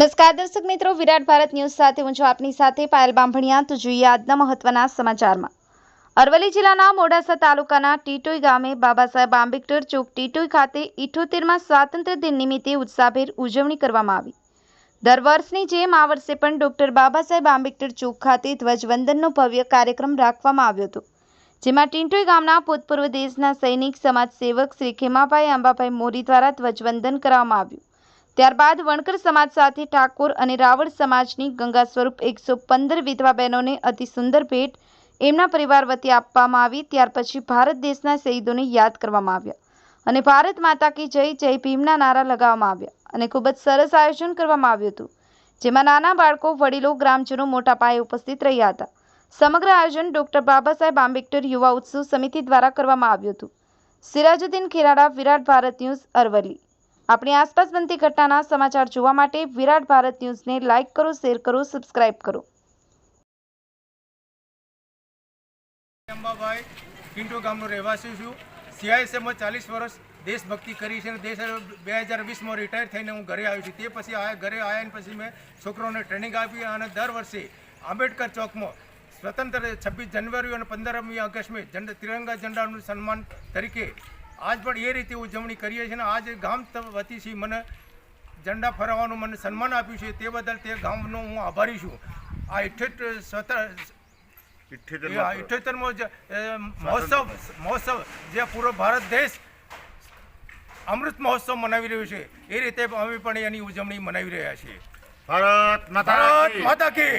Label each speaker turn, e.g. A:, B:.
A: નમસ્કાર દર્શક મિત્રો, વિરાટ ભારત ન્યૂઝ સાથે હું છું આપની સાથે પાયલ બાંભણિયા. તો જોઈએ આજના મહત્વના સમાચારમાં. અરવલ્લી જિલ્લાના મોડાસા તાલુકાના ટીટોઈ ગામે બાબા સાહેબ આંબેડકર ચોક ટીટોઈ ખાતે ઇઠોતેરમાં સ્વાતંત્ર્ય દિન નિમિત્તે ઉત્સાહભેર ઉજવણી કરવામાં આવી. દર વર્ષની જેમ આ વર્ષે પણ ડોક્ટર બાબા સાહેબ આંબેડકર ચોક ખાતે ધ્વજવંદનનો ભવ્ય કાર્યક્રમ રાખવામાં આવ્યો હતો, જેમાં ટીંટોઈ ગામના ભૂતપૂર્વ દેશના સૈનિક સમાજ સેવક શ્રી ખેમાભાઈ આંબાભાઈ મોરી દ્વારા ધ્વજવંદન કરવામાં આવ્યું. ત્યારબાદ વણકર સમાજ સાથે ઠાકોર અને રાવળ સમાજની ગંગા સ્વરૂપ એકસો પંદર વિધવા બહેનોને અતિ સુંદર ભેટ એમના પરિવાર વતી આપવામાં આવી. ત્યાર પછી ભારત દેશના શહીદોને યાદ કરવામાં આવ્યા અને ભારત માતા કી જય જય ભીમના નારા લગાવવામાં આવ્યા અને ખૂબ જ સરસ આયોજન કરવામાં આવ્યું હતું, જેમાં નાના બાળકો, વડીલો, ગ્રામજનો મોટા પાયે ઉપસ્થિત રહ્યા હતા. સમગ્ર આયોજન ડોક્ટર બાબા સાહેબ આંબેડકર યુવા ઉત્સવ સમિતિ દ્વારા કરવામાં આવ્યું હતું. સિરાજુદ્દીન ખેરાડા, વિરાટ ભારત ન્યૂઝ અરવલ્લી. આપણી આસપાસ બનતી ઘટનાના સમાચાર જોવા માટે વિરાટ ભારત ન્યૂઝને લાઇક કરો, શેર કરો, સબસ્ક્રાઇબ કરો.
B: અંબાભાઈ, પિન્ટો ગામનો રહેવાસી છું. સીઆઈએસએફમાં ચાલીસ વર્ષ દેશભક્તિ કરી છે અને દેશ બે હજાર વીસમાં રિટાયર થઈને હું ઘરે આવ્યો છું. તે પછી આ ઘરે આવ્યા પછી મેં છોકરોને ટ્રેનિંગ આપી અને દર વર્ષે આંબેડકર ચોકમાં સ્વતંત્ર છવ્વીસ જાન્યુઆરી અને પંદરમી ઓગસ્ટમે તિરંગા ઝંડાનું સન્માન તરીકે આજ પણ એ રીતે ઉજવણી કરીએ છીએ અને આજ ગામ વતીથી મને ઝંડા ફરવાનું મને સન્માન આપ્યું છે તે બદલ તે ગામનો હું આભારી છું. આ ઇઠ્ઠેર સ્વતંત્ર ઇઠ્યોતેરમો મહોત્સવ. મહોત્સવ જે પૂરો ભારત દેશ અમૃત મહોત્સવ મનાવી રહ્યો છે. એ રીતે અમે પણ એની ઉજવણી મનાવી રહ્યા છીએ.
C: ભારત
B: માતા કી.